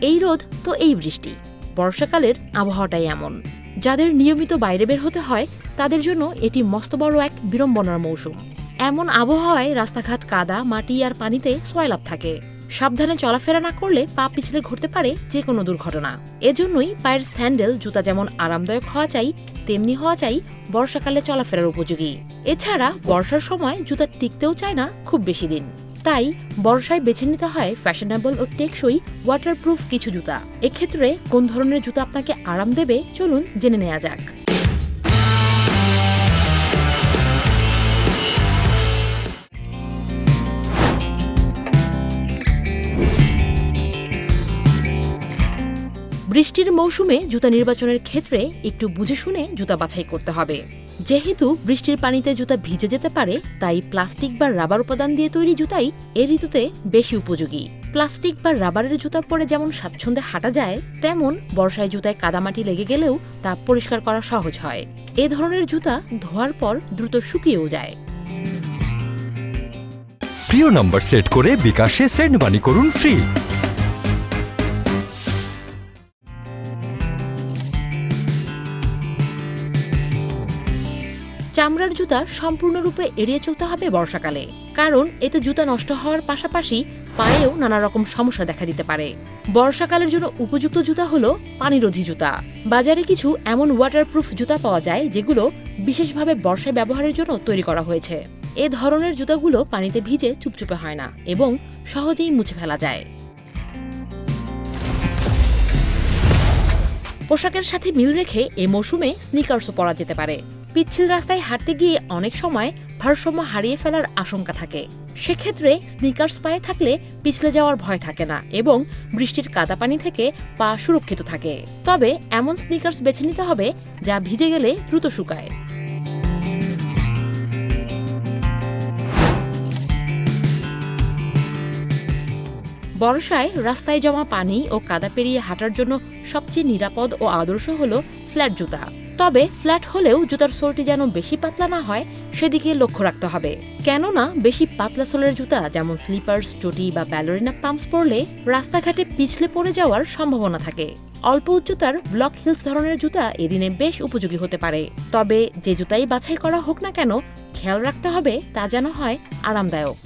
এই রোদ তো এই বৃষ্টি। বর্ষাকালের আবহাওয়াটাই এমন। যাদের নিয়মিত বাইরে বের হতে হয়, তাদের জন্য এটি মস্ত বড় এক বিড়ম্বনার মৌসুম। এমন আবহাওয়ায় রাস্তাঘাট কাদা, মাটি আর পানিতে সয়লাভ থাকে। সাবধানে চলাফেরা না করলে পা পিছলে ঘটতে পারে যে কোনো দুর্ঘটনা। এজন্যই পায়ের স্যান্ডেল, জুতা যেমন আরামদায়ক হওয়া চাই, তেমনি হওয়া চাই বর্ষাকালে চলাফেরার উপযোগী। এছাড়া বর্ষার সময় জুতা টিকতেও চায় না খুব বেশি দিন। তাই বর্ষায় বেছে নিতে হয় ফ্যাশনেবল ও টেকসই ওয়াটারপ্রুফ কিছু জুতা। এক্ষেত্রে কোন ধরনের জুতা আপনাকে আরাম দেবে চলুন জেনে নেওয়া যাক। বৃষ্টির মৌসুমে জুতা নির্বাচনের ক্ষেত্রে একটু বুঝে শুনে জুতা বাছাই করতে হবে। যেহেতু বৃষ্টির পানিতে জুতা ভিজে যেতে পারে, তাই প্লাস্টিক বা রাবার উপাদান দিয়ে তৈরি জুতাই এ ঋতুতে বেশি উপযোগী। প্লাস্টিক বা রাবারের জুতা পরে যেমন স্বাচ্ছন্দ্যে হাঁটা যায়, তেমন বর্ষায় জুতায় কাদামাটি লেগে গেলেও তা পরিষ্কার করা সহজ হয়। এ ধরনের জুতা ধোয়ার পর দ্রুত শুকিয়েও যায়। প্রিয় নম্বর সেট করে বিকাশে সেন্ড মানি করুন ফ্রি। চামড়ার জুতা সম্পূর্ণরূপে এড়িয়ে চলতে হবে বর্ষাকালে, কারণ এতে জুতা নষ্ট হওয়ার পাশাপাশি পায়েও নানা রকম সমস্যা দেখা দিতে পারে। বর্ষাকালের জন্য উপযুক্ত জুতা হলো পানিরোধী জুতা। বাজারে কিছু এমন ওয়াটারপ্রুফ জুতা পাওয়া যায় যেগুলো বিশেষভাবে বর্ষায় ব্যবহারের জন্য তৈরি করা হয়েছে। এ ধরনের জুতাগুলো পানিতে ভিজে চুপচুপে হয় না এবং সহজেই মুছে ফেলা যায়। পোশাকের সাথে মিল রেখে এ মৌসুমে স্নিকার্সও পরা যেতে পারে। পিচ্ছিল রাস্তায় হাঁটতে গিয়ে অনেক সময় ভারসাম্য হারিয়ে ফেলার আশঙ্কা থাকে। সেক্ষেত্রে স্নিকার্স পায়ে থাকলে পিছলে যাওয়ার ভয় থাকে না এবং বৃষ্টির কাদা পানি থেকে পা সুরক্ষিত থাকে। তবে এমন স্নিকার্স বেছে নিতে হবে যা ভিজে গেলে দ্রুত শুকায়। বর্ষায় রাস্তায় জমা পানি ও কাদা পেরিয়ে হাঁটার জন্য সবচেয়ে নিরাপদ ও আদর্শ হল ফ্ল্যাট জুতা। তবে ফ্ল্যাট হলেও জুতার সোলটি যেন বেশি পাতলা না হয়, সেদিকে লক্ষ্য রাখতে হবে। কেননা বেশি পাতলা সোলের জুতা, যেমন স্লিপার্স চটি বা ব্যালোরিনা পাম্পস পরলে রাস্তাঘাটে পিছলে পড়ে যাওয়ার সম্ভাবনা থাকে। অল্প উচ্চতার ব্লক হিলস ধরনের জুতা এদিনে বেশ উপযোগী হতে পারে। তবে যে জুতাই বাছাই করা হোক না কেন, খেয়াল রাখতে হবে তা যেন হয় আরামদায়ক।